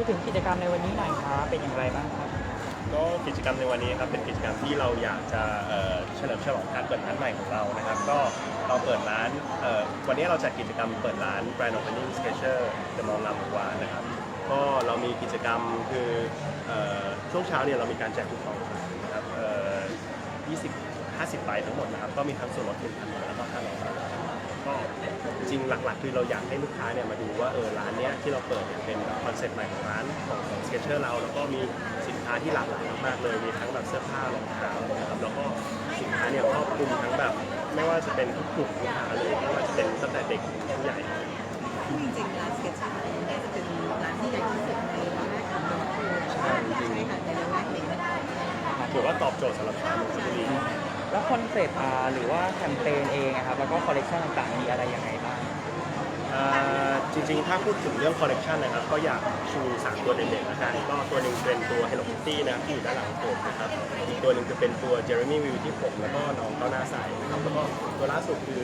พูดถึงกิจกรรมในวันนี้หน่อยครับเป็นอย่างไรบ้างครับ ก็กิจกรรมในวันนี้ครับเป็นกิจกรรมที่เราอยากจะเอ่อเฉลิมฉลองการเปิดร้านใหม่ของเรานะครับ ก็เราเปิดร้านเอ่อวันนี้เราจัดกิจกรรมเปิดร้าน Brand Opening Sketcher เดอะมอลล์งามวงวานนะครับ ก็เรามีกิจกรรมคือเอ่อช่วงเช้าเนี่ยเรามีการแจกคูปองนะครับเอ่อ20 50ใบทั้งหมดนะครับ ก็มีทั้งส่วนลด1,000บาทแล้วก็500บาท ก็จริงหลักๆ คือเราอยากให้ลูกค้าเนี่ยมาดูว่าเออร้านเนี้ยที่เราเปิดเนี่ยเป็นคอนเซ็ปต์ใหม่ของร้านของของ Sketcher เรา แล้วก็มีสินค้าที่หลากหลายมากๆเลยมีทั้งแบบเสื้อผ้ารองเท้านะครับแล้วก็สินค้าเนี่ยครอบคลุมทั้งแบบไม่ว่าจะเป็นทุกกลุ่มลูกค้าเลยไม่ว่าจะเป็นตั้งแต่เด็กถึงผู้ใหญ่ จริงๆร้านสเก็ตชาร์น่าจะเป็นร้านที่ใหญ่ที่สุดในละแวกของนนทบุรีใช่จริง ค่ะในละแวกนี้นะคะถือว่าตอบโจทย์สำหรับชาวนนทบุรี แล้วคอนเซ็ปต์อ่าหรือว่าแคมเปญเองอะครับแล้วก็คอลเลคชันต่างๆมีอะไรยังไงบ้าง อ่า จริงๆถ้าพูดถึงเรื่องคอลเลกชันนะครับ ก็อยากชูสามตัวเด่นๆนะครับก็ตัวหนึ่งเป็นตัว Hello Kitty นะครับที่อยู่ด้านหลังผมนะครับอีกตัวหนึ่งคือเป็นตัว Jeremy View ที่ผมแล้วก็น้องก็หน้าใสนะครับแล้วก็ตัวล่าสุดคือ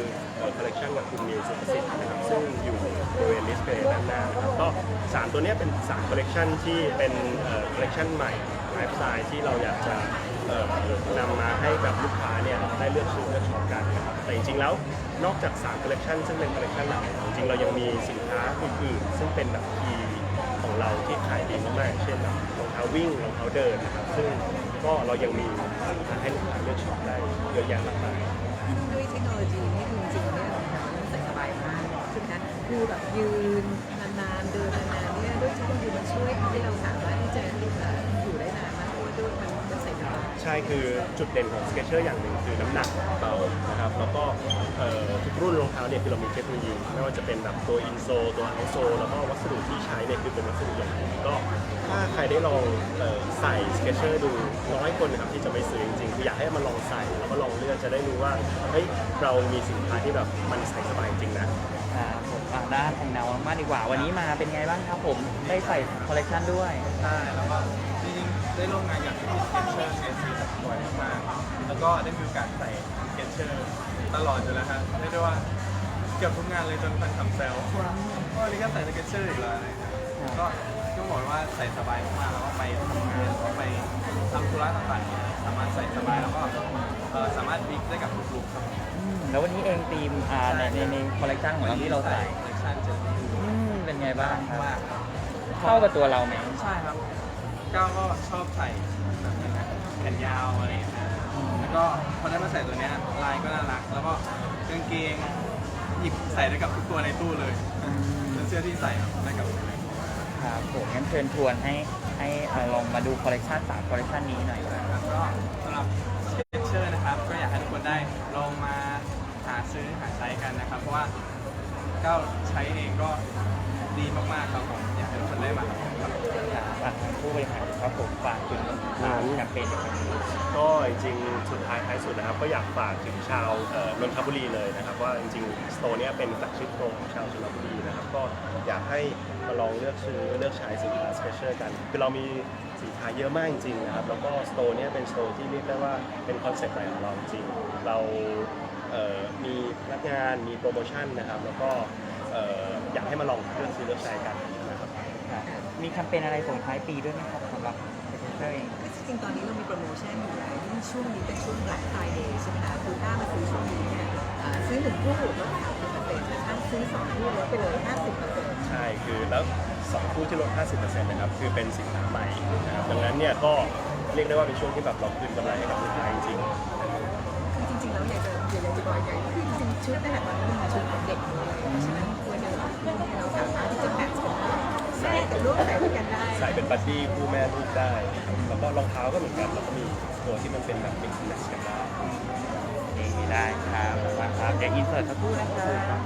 คอลเลกชันกับคุณมิวสุสิทธิ์นะครับซึ่งอยู่บริเวณลิสเพย์ด้านหน้านะครับก็สามตัวเนี้ยเป็นสามคอลเลกชันที่เป็นคอลเลกชันใหม่ไลฟ์สไตล์ที่เราอยากจะเอ่อนำมาให้กับลูกค้าเนี่ยได้เลือกซื้อเลือกช็อปกันนะครับ แต่จริงๆแล้วนอกจาก3คอลเลกชันซึ่งเป็นคอลเลกชันหลักจริงๆเรายังมีสินค้าอื่นๆซึ่งเป็นแบบคีของเราที่ขายดีมากๆเช่นแบบรองเท้าวิ่งรองเท้าเดินนะครับซึ่งก็เรายังมีสินค้าให้ลูกค้าเลือกช็อปได้เยอะแยะมากมายด้วยเทคโนโลยีนี่คือจริงๆเนี่ยรองเท้ามันใส่สบายมากใช่ไหมคะคือแบบยืนนานๆเดินนานๆเนี่ยด้วยเทคโนโลยีมันช่วยให้เราสามารถที่จะอยู่ได้นานมากเพราะว่าด้วยมัน ใส่สบายใช่คือจุดเด่นของ Skechers อย่างหนึ่งคือน้ำหนักเบานะครับแล้วก็เอ่อทุกรุ่นรองเท้าเนี่ยคือเรามีเทคโนโลยีไม่ว่าจะเป็นแบบตัวอินโซตัวเอาโซแล้วก็วัสดุที่ใช้เนี่ยคือเป็นวัสดุอย่างดีก็ถ้าใครได้ลองเอ่อใส่ Skechers ดูน้อยคนนะครับที่จะไม่ซื้อจริงๆคืออยากให้มาลองใส่แล้วก็ลองเลือกจะได้รู้ว่าเฮ้ยเรามีสินค้าที่แบบมันใส่สบายจริงนะ ครับผมอ่าด้านของแนวมากดีกว่า วันนี้มาเป็นไงบ้างครับผม ได้ใส่คอลเลคชันด้วย ใช่แล้วก็จริงๆ ได้ร่วมงานกับพี่สเก็ตเชอร์เอซีสักบ่อยมากๆแล้วก็ได้มีโอกาสใส่สเก็ตเชอร์ตลอดอยู่แล้วฮะเรียกได้ว่าเกือบทุกงานเลยจนแฟนคลับแซวว่าวันนี้ก็ใส่สเก็ตเชอร์อีกแล้วอะไรอย่างเงี้ยก็ก็บอกว่าใส่สบายมากๆแล้วก็ไปทำงานแล้วก็ไปทำธุระต่างๆเนี่ยสามารถใส่สบายแล้วก็เอ่อสามารถบิ๊กได้กับทุกลุคครับอืมแล้ววันนี้เองทีมอ่าในในในคอลเลคชันของเราที่เราใส่คอลเลคชันเจออืมเป็นไงบ้างครับมากครับเข้ากับตัวเราไหมใช่ครับ ก้าวก็ชอบใส่แบบนี้นะแขนยาวอะไรอย่างเงี้ยแล้วก็พอได้มาใส่ตัวเนี้ยลายก็น่ารัก แล้วก็กางเกงหยิบใส่ได้กับทุกตัวในตู้เลยเป็นเสื้อที่ใส่ได้กับทุกตัว ครับผมงั้นเชิญชวนให้ให้เอ่อลองมาดูคอลเลคชันสามคอลเลคชันนี้หน่อยครับนะครับก็สำหรับสเก็ตเชอร์นะครับ ก็อยากให้ทุกคนได้ลองมาหาซื้อหาใช้กันนะครับ เพราะว่าก้าวใช้เองก็ ดีมากๆครับผมอยากให้ทุกคนได้มาครับครับอะผู้บริหารครับผมฝากถึงอ่าแคมเปญในครั้งนี้ก็จริงๆสุดท้ายท้ายสุดนะครับ ก็อยากฝากถึงชาวนนทบุรีเลยนะครับ ว่าจริงๆสโตร์เนี้ยเป็นแฟลกชิพโตร์ของชาวนนทบุรีนะครับก็อยากให้มาลองเลือกซื้อเลือกใช้สินค้าสเปเชียลกันคือเรามีสินค้าเยอะมากจริงๆนะครับแล้วก็สโตร์เนี้ยเป็นสโตร์ที่เรียกได้ว่าเป็นคอนเซ็ปต์ใหม่ของเราจริงเรามีพนักงานมีโปรโมชั่นนะครับ แล้วก็ เอ่ออยากให้มาลองเลือกซื้อเลือกใช้กันนะครับครับ มีแคมเปญอะไรส่งท้ายปีด้วยไหมครับสำหรับเซ็นเตอร์เอง ก็จริงๆ ตอนนี้เรามีโปรโมชั่นอยู่แล้วยิ่งช่วงนี้เป็นช่วง Black Friday ใช่ไหมคะคือถ้ามาซื้อช่วงนี้เนี่ยอ่าซื้อหนึ่งคู่ลดสามสิบเปอร์เซ็นต์แต่ถ้าซื้อสองคู่ลดไปเลยห้าสิบเปอร์เซ็นต์ใช่ คือแล้วสองคู่ที่ลด 50%นะครับ คือเป็นสินค้าใหม่นะครับ ดังนั้นเนี่ยก็เรียกได้ว่าเป็นช่วงที่แบบเราคืนกำไรให้กับลูกค้าจริงคือจริงๆ แล้วอยากจะอยากจะบอกอย่างคื ชุดนั่นแหละมันเป็นชุดของเด็กเลยเพราะฉะนั้นควรจะเราเราสามารถที่จะแมทช์ใส่กับลูกใส่ด้วยกันได้ใส่เป็นบัดดี้คู่แม่ลูกได้ครับแล้วก็รองเท้าก็เหมือนกันแล้วก็มีตัวที่มันเป็นแบบ mix and match กันได้ เองได้ครับมาครับเดี๋ยวอินเสิร์ตสักครู่นะครับ